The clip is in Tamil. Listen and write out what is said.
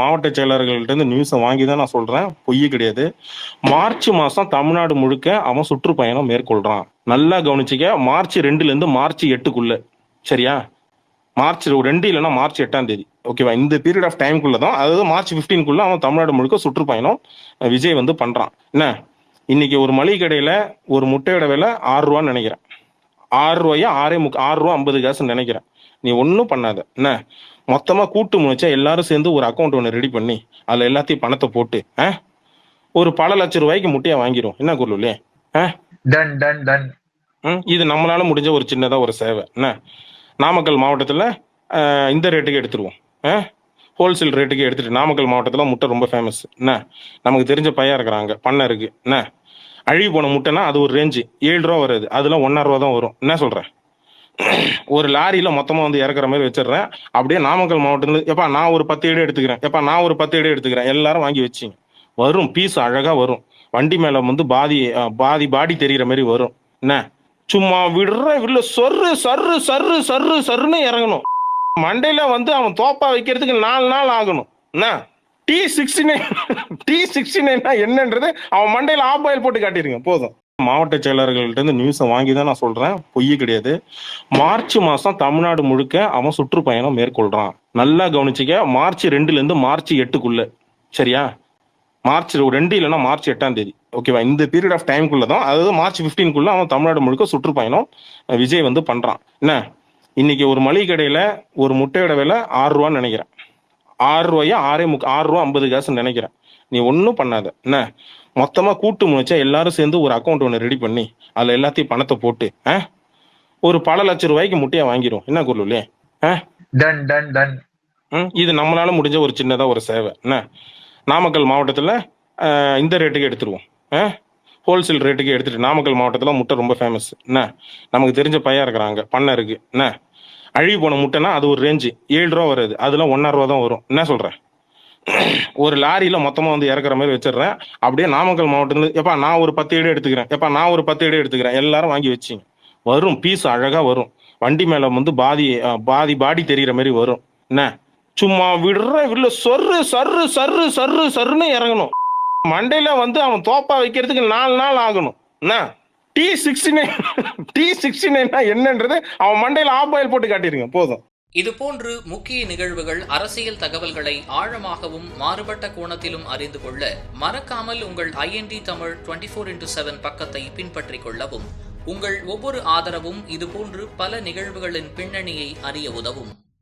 மாவட்ட செயலாளர்கள்ட்ட இருந்து நியூஸை வாங்கி தான் நான் சொல்றேன். பொய் கிடையாது. மார்ச் மாசம் தமிழ்நாடு முழுக்க அவன் சுற்றுப்பயணம் மேற்கொள்றான். நல்லா கவனிச்சுக்க மார்ச் ரெண்டுல இருந்து மார்ச் எட்டுக்குள்ள. சரியா? மார்ச் ரெண்டு இல்லைன்னா மார்ச் எட்டாம் தேதி. ஓகேவா இந்த பீரியட் ஆஃப் டைம்குள்ள தான் அதாவது மார்ச் 15 அவன் தமிழ்நாடு முழுக்க சுற்றுப்பயணம் விஜய் வந்து பண்றான். என்ன? இன்னைக்கு ஒரு மளிகை கடையில ஒரு முட்டையோட விலை ஆறு ரூபான்னு நினைக்கிறேன். ஆறு ரூபாயா? ஆறே முக்க ஆறு ரூபா ஐம்பது காசுன்னு நினைக்கிறேன். நீ ஒன்றும் பண்ணாத. என்ன? மொத்தமா கூட்டு முளைச்சா எல்லாரும் சேர்ந்து ஒரு அக்கௌண்ட் ஒன்று ரெடி பண்ணி அதுல எல்லாத்தையும் பணத்தை போட்டு ஒரு பல லட்சம் ரூபாய்க்கு முட்டையை வாங்கிரும். என்ன ம், இது நம்மளால முடிஞ்ச ஒரு சின்னதா ஒரு சேவை. என்ன? நாமக்கல் மாவட்டத்தில் இந்த ரேட்டுக்கு எடுத்துருவோம். ஹோல்சேல் ரேட்டுக்கு எடுத்துட்டு நாமக்கல் மாவட்டத்தில் முட்டை ரொம்ப ஃபேமஸ் என்ன? நமக்கு தெரிஞ்ச பையன் இருக்கிறாங்க பண்ணை இருக்கு என்ன? அழுகி போன முட்டைனா அது ஒரு ரேஞ்சு ஏழு ரூபா வருது. அதில் ஒன்றரை ரூபா தான் வரும். என்ன சொல்கிறேன் ஒரு லாரியில் மொத்தமாக வந்து இறக்குற மாதிரி வச்சிடுறேன். அப்படியே நாமக்கல் மாவட்டத்துல எப்பா நான் ஒரு பத்து ஏடு எடுத்துக்கிறேன். எப்பா நான் ஒரு பத்து ஏடு எடுத்துக்கிறேன். எல்லாரும் வாங்கி வச்சிங்க. வரும் பீஸ் அழகாக வரும். வண்டி மேலே வந்து பாதி பாதி பாடி தெரிகிற மாதிரி வரும். என்ன? சும்மா விடுற இல்ல சொர்ரு சர்ரு சர்ரு சர்ரு சர்ருன்னு இறங்கணும். மண்டையில வந்து அவன் தோப்பா வைக்கிறதுக்கு நாலு நாள் ஆகணும். என்ன? T sixty nine T sixty நைன்னா என்னன்றது அவன் மண்டையில ஆஃப் ஆயில் போட்டு காட்டிருங்க போதும். மாவட்ட செயலாளர்கள்ட்ட இருந்து நியூஸை வாங்கி தான் நான் சொல்றேன். பொய்யே கிடையாது. மார்ச் மாசம் தமிழ்நாடு முழுக்க அவன் சுற்றுப்பயணம் மேற்கொள்றான். நல்லா கவனிச்சுக்க மார்ச் ரெண்டுல இருந்து மார்ச் எட்டுக்குள்ள. சரியா? மார்ச் ரெண்டு இல்லைன்னா மார்ச் எட்டாம் தேதி. ஓகேவா இந்த பீரியட் ஆஃப் டைம்குள்ள தான் அதாவது மார்ச் பிப்டீன்குள்ள அவன் தமிழ்நாடு முழுக்க சுற்றுப்பயணம் விஜய் வந்து பண்றான். என்ன? இன்னைக்கு ஒரு மளிகை கடையில ஒரு முட்டையோட விலை ஆறு ரூபான்னு நினைக்கிறேன். ஆறு ரூபாயா? ஆறே முக் ஆறு ரூபா ஐம்பது காசுன்னு நினைக்கிறேன். நீ ஒன்றும் பண்ணாத. என்ன? மொத்தமா கூட்டு முளைச்சா எல்லாரும் சேர்ந்து ஒரு அக்கௌண்ட் ஒன்று ரெடி பண்ணி அதுல எல்லாத்தையும் பணத்தை போட்டு ஆ? ஒரு பல லட்சம் ரூபாய்க்கு முட்டையை வாங்கிரும். என்ன குருளே ஆ? டன் டன் டன் இது நம்மளால முடிஞ்ச ஒரு சின்னதா ஒரு சேவை. என்ன? நாமக்கல் மாவட்டத்தில் இந்த ரேட்டுக்கு எடுத்துருவோம். ஹோல்சேல் ரேட்டுக்கு எடுத்துட்டு நாமக்கல் மாவட்டத்தில் முட்டை ரொம்ப ஃபேமஸ் என்ன? நமக்கு தெரிஞ்ச பையன் இருக்கிறாங்க பண்ணை இருக்கு. என்ன? அழுகி போன முட்டைனா அது ஒரு ரேஞ்சு ஏழு ரூபா வருது. அதெல்லாம் ஒன்றரை ரூபா தான் வரும். என்ன சொல்கிறேன் ஒரு லாரியில மொத்தமா வந்து இறக்குற மாதிரி வச்சிடுறேன். அப்படியே நாமக்கல் மாவட்டத்துல எப்பா நான் ஒரு பத்து ஏடு எடுத்துக்கிறேன். எப்பா நான் ஒரு பத்து ஏடு எடுத்துக்கிறேன். எல்லாரும் வாங்கி வச்சிங்க. வரும். பீஸ் அழகா வரும். வண்டி மேல வந்து பாதி பாதி பாடி தெரிகிற மாதிரி வரும். என்ன? சும்மா விடுற இல்ல சொர்ரு சர்ரு சர்ரு சர்ரு சர்ருன்னு இறங்கணும். மண்டையில வந்து அவன் தோப்பா வைக்கிறதுக்கு நாலு நாள் ஆகணும். என்ன? T sixty nine T sixty நைன்னா என்னன்றது அவன் மண்டையில் ஆப் ஆயில் போட்டு காட்டிருங்க போதும். இதுபோன்று முக்கிய நிகழ்வுகள் அரசியல் தகவல்களை ஆழமாகவும் மாறுபட்ட கோணத்திலும் அறிந்து கொள்ள மறக்காமல் உங்கள் IND Tamil twenty four into seven பக்கத்தை பின்பற்றிக் கொள்ளவும் உங்கள் ஒவ்வொரு ஆதரவும் இதுபோன்று பல நிகழ்வுகளின் பின்னணியை அறிய உதவும்.